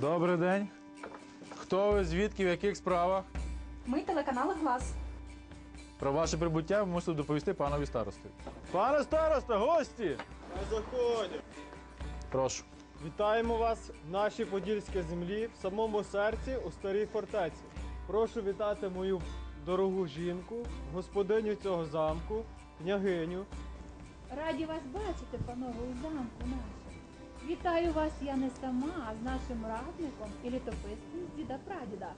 Добрий день. Хто ви, звідки, в яких справах? Ми телеканал Глас. Про ваше прибуття ви мусите доповісти панові старости. Пане староста, гості! Не заходять. Прошу. Вітаємо вас в нашій подільській землі, в самому серці у старій фортеці. Прошу вітати мою дорогу жінку, господиню цього замку, княгиню. Раді вас бачити, панове, у замку нашому. Вітаю вас я не сама, а з нашим радником і літописцем з діда прадіда.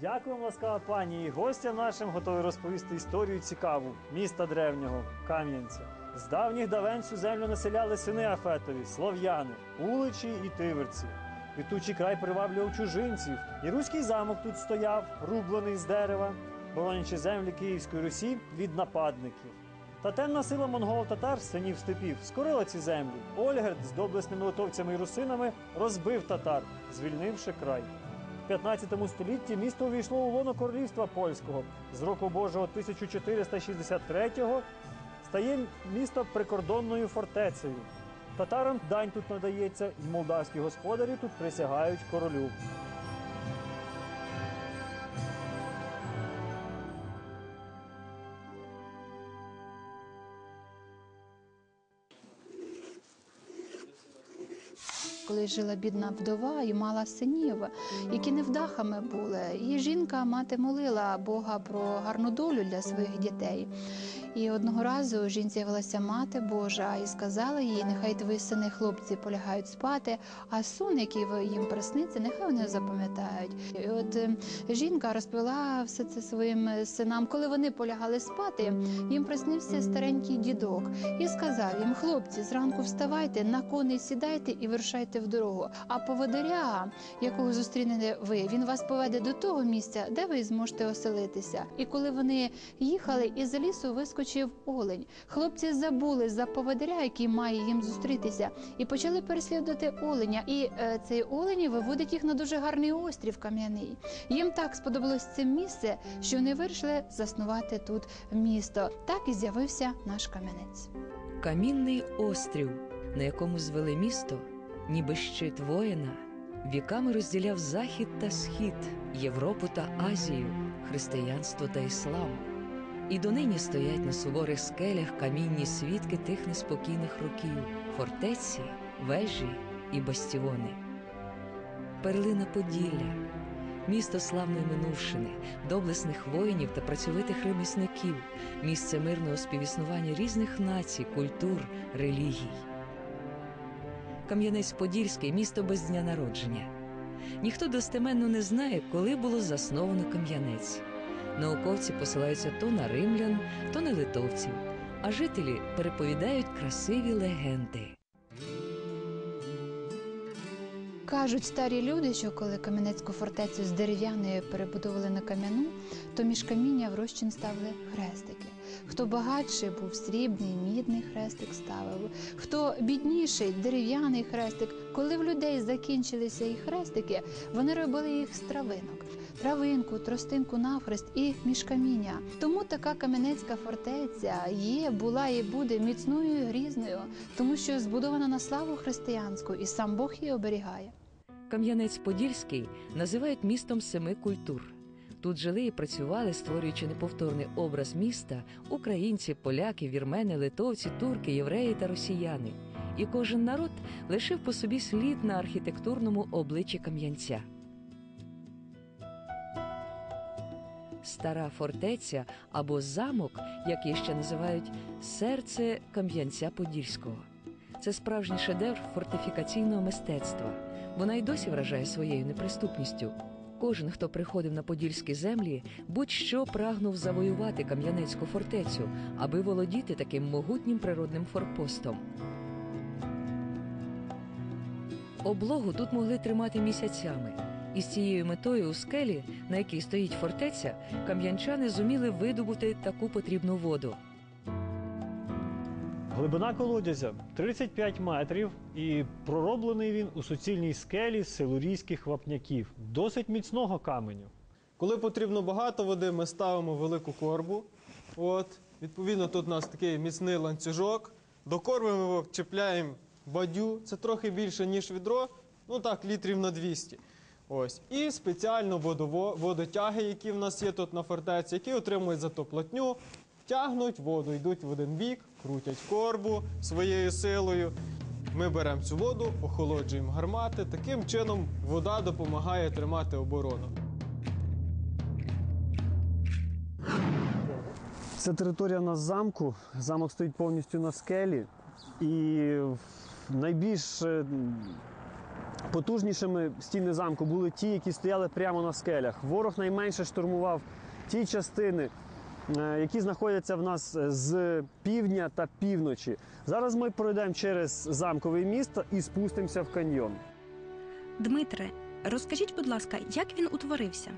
Дякуємо, ласкава пані. І гостям нашим готові розповісти історію цікаву міста древнього Кам'янця. З давніх давен цю землю населяли сини Афетові, слов'яни, уличі і тиверці. Квітучий край приваблював чужинців, і руський замок тут стояв, рублений з дерева, боронячи землі Київської Русі від нападників. Та темна сила монголо-татар, синів степів, скорила ці землі. Ольгерд з доблесними литовцями і русинами розбив татар, звільнивши край. В 15 столітті місто увійшло у лоно королівства польського. З року Божого 1463-го стає місто прикордонною фортецею. Татарам дань тут надається, і молдавські господарі тут присягають королю. Жила бідна вдова і мала синів, які невдахами були. І жінка мати молила Бога про гарну долю для своїх дітей. І одного разу жінці з'явилася мати Божа і сказала їй, нехай твої сини хлопці полягають спати, а сон, який їм присниться, нехай вони запам'ятають. І от е, жінка розповіла все це своїм е, синам. Коли вони полягали спати, їм приснився старенький дідок і сказав їм: хлопці, зранку вставайте, на коней сідайте і вирушайте в дорогу. А поводиря, якого зустрінете ви, він вас поведе до того місця, де ви зможете оселитися. І коли вони їхали, із лісу вискочив олень. Хлопці забули за поводиря, який має їм зустрітися, і почали переслідувати оленя. І е, цей олень виводить їх на дуже гарний острів кам'яний. Їм так сподобалось це місце, що вони вирішили заснувати тут місто. Так і з'явився наш кам'янець. Камінний острів, на якому звели місто, ніби щит воїна, віками розділяв захід та схід, Європу та Азію, християнство та іслам. І донині стоять на суворих скелях камінні свідки тих неспокійних років, фортеці, вежі і бастіони. Перлина Поділля, місто славної минувшини, доблесних воїнів та працьовитих ремісників, місце мирного співіснування різних націй, культур, релігій. Кам'янець-Подільський місто без дня народження. Ніхто достеменно не знає, коли було засновано Кам'янець. Науковці посилаються то на римлян, то на литовців, а жителі переповідають красиві легенди. Кажуть старі люди, що коли Кам'янецьку фортецю з дерев'яної перебудовували на кам'яну, то між каміння в розчин ставили хрестики. Хто багатший був срібний, мідний хрестик ставив, хто бідніший дерев'яний хрестик. Коли в людей закінчилися їх хрестики, вони робили їх з травинок. Травинку, тростинку навхрест і між каміння. Тому така кам'янецька фортеця є, була і буде міцною і грізною, тому що збудована на славу християнську, і сам Бог її оберігає. Кам'янець-Подільський називають містом семи культур. Тут жили і працювали, створюючи неповторний образ міста українці, поляки, вірмени, литовці, турки, євреї та росіяни. І кожен народ лишив по собі слід на архітектурному обличчі Кам'янця. Стара фортеця або замок, як її ще називають, серце Кам'янця Подільського. Це справжній шедевр фортифікаційного мистецтва. Вона й досі вражає своєю неприступністю. Кожен, хто приходив на подільські землі, будь-що прагнув завоювати Кам'янецьку фортецю, аби володіти таким могутнім природним форпостом. Облогу тут могли тримати місяцями. І з цією метою у скелі, на якій стоїть фортеця, кам'янчани зуміли видобути таку потрібну воду. Глибина колодязя 35 метрів, і пророблений він у суцільній скелі з силурійських вапняків, досить міцного каменю. Коли потрібно багато води, ми ставимо велику корбу. От, відповідно, тут у нас такий міцний ланцюжок. До корби ми чіпляємо бадю, це трохи більше, ніж відро, ну так, літрів на 200. Ось. І спеціально водово- водотяги, які в нас є тут на фортеці, які отримують за платню, тягнуть воду, йдуть в один бік, крутять корбу своєю силою. Ми беремо цю воду, охолоджуємо гармати. Таким чином вода допомагає тримати оборону. Це територія у нас замку. Замок стоїть повністю на скелі. І найбільш е, потужнішими стіни замку були ті, які стояли прямо на скелях. Ворог найменше штурмував ті частини, е, які знаходяться в нас з півдня та півночі. Зараз ми пройдемо через замковий міст і спустимося в каньйон. Дмитре, розкажіть, будь ласка, як він утворився?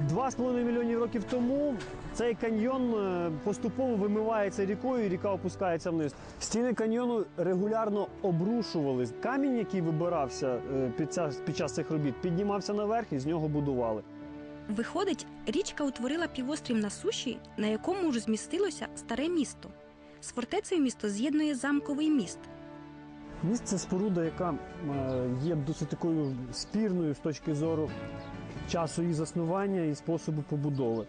Два з половиною мільйонів років тому цей каньйон е, поступово вимивається рікою, і ріка опускається вниз. Стіни каньйону регулярно обрушувались. Камінь, який вибирався е, під, ця, під час цих робіт, піднімався наверх і з нього будували. Виходить, річка утворила півострів на суші, на якому ж змістилося старе місто. З фортецею місто з'єднує замковий міст. Міст це споруда, яка е, є досить такою спірною з точки зору часу її заснування і способу побудови.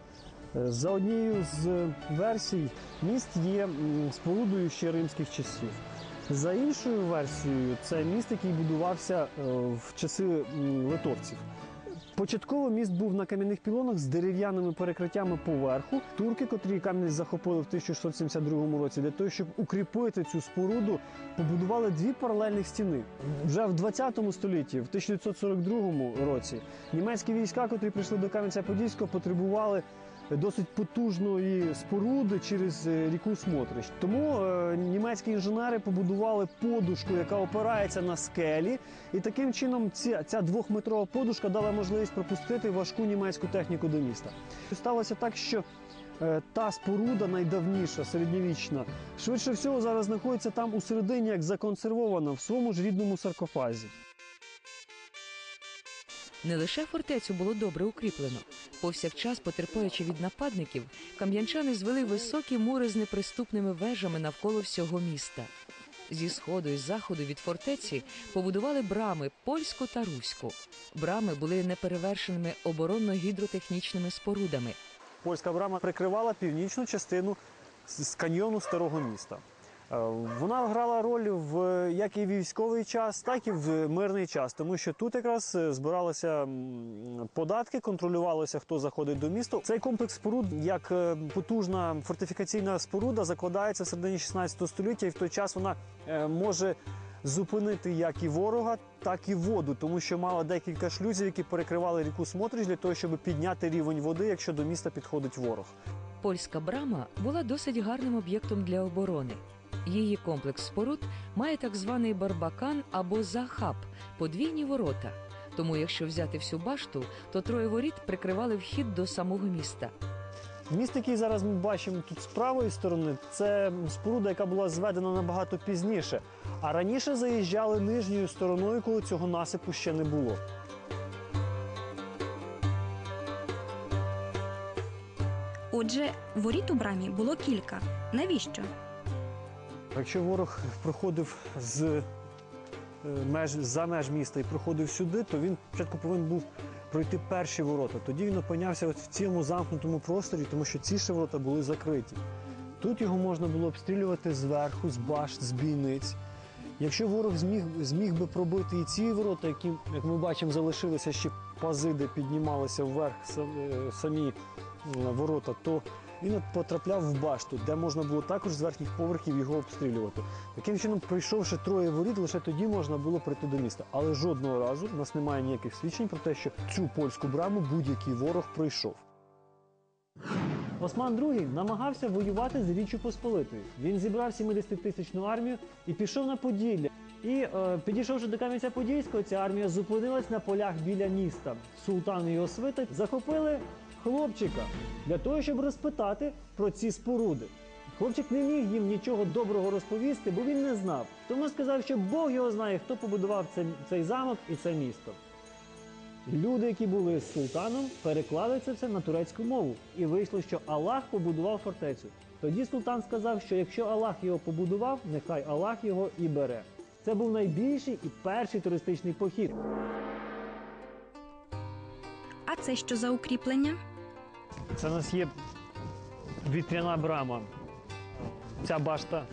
Е, За однією з версій, міст є спорудою ще римських часів. За іншою версією, це міст, який будувався е, в часи литовців. Початково міст був на кам'яних пілонах з дерев'яними перекриттями поверху. Турки, котрі камінь захопили в 1672 році, для того, щоб укріпити цю споруду, побудували дві паралельних стіни. Вже в 20 столітті, в 1942 році, німецькі війська, котрі прийшли до Кам'янця-Подільського, потребували досить потужної споруди через е, ріку Смотрич. Тому е, німецькі інженери побудували подушку, яка опирається на скелі, і таким чином ця, ця двохметрова подушка дала можливість пропустити важку німецьку техніку до міста. Сталося так, що е, та споруда найдавніша, середньовічна, швидше всього зараз знаходиться там у середині, як законсервована в своєму ж рідному саркофазі. Не лише фортецю було добре укріплено. Повсякчас, потерпаючи від нападників, кам'янчани звели високі мури з неприступними вежами навколо всього міста. Зі сходу і заходу від фортеці побудували брами польську та руську. Брами були неперевершеними оборонно-гідротехнічними спорудами. Польська брама прикривала північну частину з каньйону старого міста. Е, Вона грала роль в як і військовий час, так і в мирний час, тому що тут якраз е, збиралися податки, контролювалося, хто заходить до міста. Цей комплекс споруд, як е, потужна фортифікаційна споруда, закладається в середині 16 століття, і в той час вона може зупинити як і ворога, так і воду, тому що мала декілька шлюзів, які перекривали ріку Смотрич для того, щоб підняти рівень води, якщо до міста підходить ворог. Польська брама була досить гарним об'єктом для оборони. Її комплекс споруд має так званий барбакан або захаб подвійні ворота. Тому, якщо взяти всю башту, то троє воріт прикривали вхід до самого міста. Міст, який зараз ми бачимо тут з правої сторони, це споруда, яка була зведена набагато пізніше. А раніше заїжджали нижньою стороною, коли цього насипу ще не було. Отже, воріт у брамі було кілька. Навіщо? Якщо ворог проходив з е, меж за меж міста і проходив сюди, то він спочатку повинен був пройти перші ворота. Тоді він опинявся от в цілому замкнутому просторі, тому що ці ще ворота були закриті. Тут його можна було обстрілювати зверху, з башт, з бійниць. Якщо ворог зміг, зміг би пробити і ці ворота, які, як ми бачимо, залишилися ще пази, де піднімалися вверх е, самі ворота, то він от потрапляв в башту, де можна було також з верхніх поверхів його обстрілювати. Таким чином, пройшовши троє воріт, лише тоді можна було прийти до міста. Але жодного разу у нас немає ніяких свідчень про те, що цю польську браму будь-який ворог пройшов. Осман II намагався воювати з Річчю Посполитою. Він зібрав 70-тисячну армію і пішов на Поділля. І е, підійшовши до Кам'янця-Подільського, ця армія зупинилась на полях біля міста. Султан і його свита захопили хлопчика для того, щоб розпитати про ці споруди. Хлопчик не міг їм нічого доброго розповісти, бо він не знав. Тому сказав, що Бог його знає, хто побудував цей, замок і це місто. Люди, які були з султаном, переклали це все на турецьку мову, і вийшло, що Аллах побудував фортецю. Тоді султан сказав, що якщо Аллах його побудував, нехай Аллах його і бере. Це був найбільший і перший туристичний похід. А це що за укріплення? Це у нас є вітряна брама. Ця башта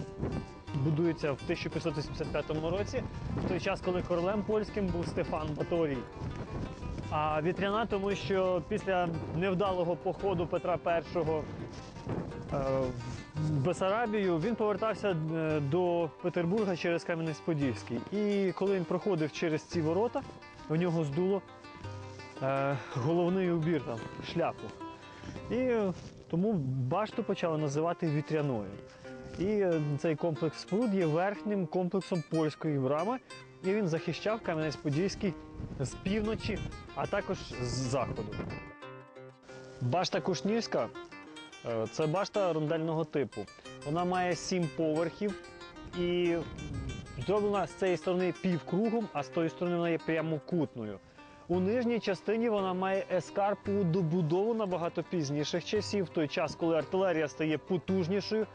будується в 1585 році, в той час, коли королем польським був Стефан Баторій. А вітряна, тому що після невдалого походу Петра І е, в Бесарабію він повертався е, до Петербурга через Кам'янець-Подільський. І коли він проходив через ці ворота, в нього здуло е, головний убір, там, шляпу. І е, тому башту почали називати вітряною. І е, цей комплекс споруд є верхнім комплексом польської брами, і він захищав Кам'янець-Подільський з півночі, а також з заходу. Башта Кушнірська е, це башта рондельного типу. Вона має сім поверхів і зроблена з цієї сторони півкругом, а з тої сторони вона є прямокутною. У нижній частині вона має ескарпу добудову набагато пізніших часів, в той час, коли артилерія стає потужнішою.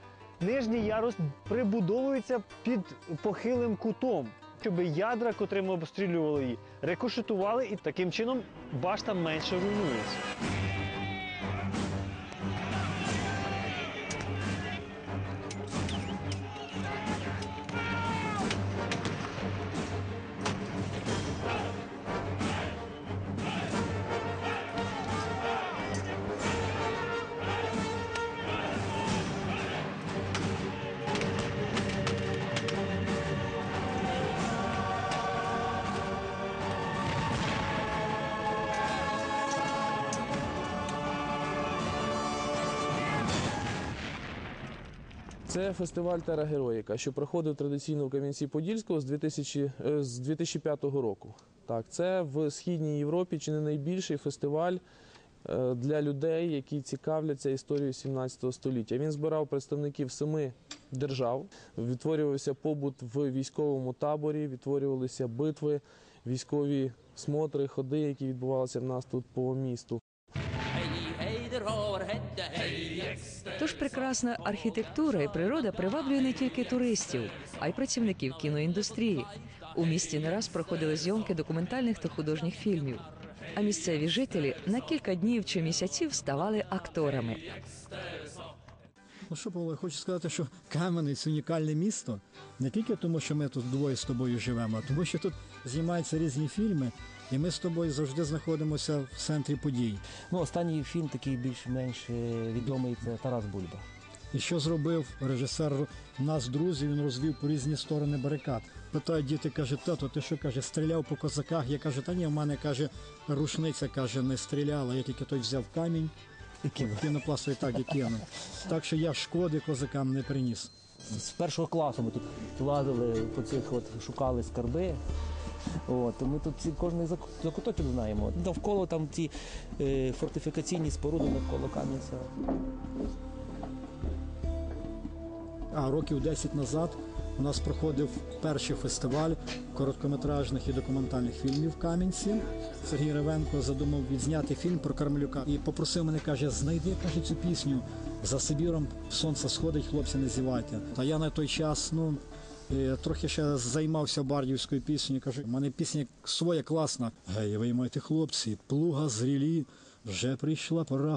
Нижній ярус прибудовується під похилим кутом, щоб ядра, котрими обстрілювали її, рикошетували і таким чином башта менше руйнується. Це фестиваль Тера Героїка, що проходив традиційно в Кам'янці-Подільського з 2000, е, з 2005 року. Так, це в східній Європі чи не найбільший фестиваль е, для людей, які цікавляться історією 17 століття. Він збирав представників семи держав, відтворювався побут в військовому таборі, відтворювалися битви, військові смотри, ходи, які відбувалися в нас тут по місту. Тож прекрасна архітектура і природа приваблює не тільки туристів, а й працівників кіноіндустрії. У місті не раз проходили зйомки документальних та художніх фільмів. А місцеві жителі на кілька днів чи місяців ставали акторами. Ну що, Павло, я хочу сказати, що Кам'янець унікальне місто не тільки тому, що ми тут двоє з тобою живемо, а тому, що тут знімаються різні фільми, і ми з тобою завжди знаходимося в центрі подій. Ну, останній фільм такий більш-менш е, відомий це Тарас Бульба. І що зробив режисер нас, друзів, він розвів по різні сторони барикад. Питають діти, каже, тато, ти що каже, стріляв по козаках? Я кажу, та ні, в мене каже, рушниця каже, не стріляла. Я тільки той взяв камінь, пінопластовий так і кинув. Так що я шкоди козакам не приніс. З першого класу ми тут лазили по цих от шукали скарби. От, ми тут зак- закуточок знаємо. Довкола там ці е, фортифікаційні споруди навколо Кам'янця. А років 10 назад у нас проходив перший фестиваль короткометражних і документальних фільмів в Кам'янці. Сергій Ревенко задумав відзняти фільм про Кармелюка і попросив мене, каже, знайди каже, цю пісню за Сибіром сонце сходить, хлопці, не зівайте. Та я на той час, ну. е, Трохи ще займався бардівською піснею. Кажу, у мене пісня своя класна. Гей, ви маєте хлопці, плуга зрілі, вже прийшла пора